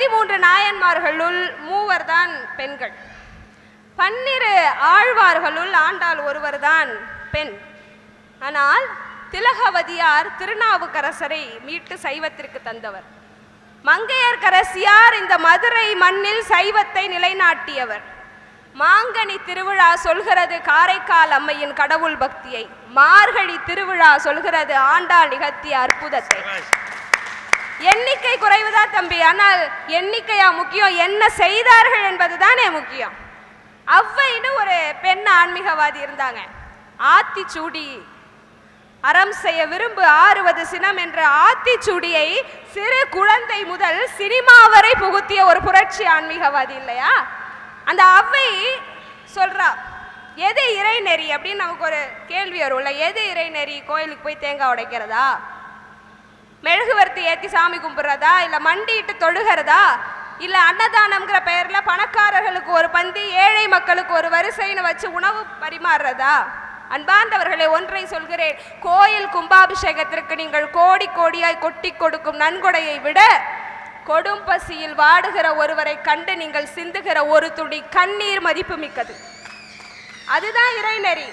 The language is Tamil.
அறுபத்தி மூன்று நாயன்மார்களுள் மூவர் தான் பெண்கள். பன்னிரு ஆழ்வார்களுள் ஆண்டாள் ஒருவர்தான் பெண். ஆனால் திலகவதியார் திருநாவுக்கரசரை மீட்டு சைவத்திற்கு தந்தவர். மங்கையர்கரசியார் இந்த மதுரை மண்ணில் சைவத்தை நிலைநாட்டியவர். மாங்கனி திருவிழா சொல்கிறது காரைக்கால் அம்மையின் கடவுள் பக்தியை. மார்கழி திருவிழா சொல்கிறது ஆண்டாள் நிகழ்த்திய அற்புதத்தை. எண்ணிக்கை குறைவுதான் தம்பி. ஆனால் எண்ணிக்கையா முக்கியம்? என்ன செய்தார்கள் என்பது தானே முக்கியம். அவ்வைன்னு ஒரு பெண் ஆன்மீகவாதி இருந்தாங்க. ஆத்திச்சூடி. அறம் செய்ய விரும்பு ஆறுவது சினம் என்ற ஆத்திச்சூடியை சிறு குழந்தை முதல் சினிமா வரை புகுத்திய ஒரு புரட்சி ஆன்மீகவாதி இல்லையா? அந்த அவ்வை சொல்றா எது இறை நெறி அப்படின்னு நமக்கு ஒரு கேள்வி வரும்ல எது இறை நெறி கோயிலுக்கு போய் தேங்காய் உடைக்கிறதா? ஏற்றி சாமி கும்பிட்றதா? இல்லை மண்டிட்டு தொழுகிறதா? இல்லை அன்னதானம்ங்கிற பெயரில் பணக்காரர்களுக்கு ஒரு பந்தி ஏழை மக்களுக்கு ஒரு வரிசைன்னு வச்சு உணவு பரிமாறுறதா? அன்பார்ந்தவர்களே ஒன்றை சொல்கிறேன். கோயில் கும்பாபிஷேகத்திற்கு நீங்கள் கோடி கோடியாய் கொட்டி கொடுக்கும் நன்கொடையை விட கொடும் பசியில் வாடுகிற ஒருவரை கண்டு நீங்கள் சிந்துகிற ஒரு துடி கண்ணீர் மதிப்பு மிக்கது. அதுதான் இறைநெறி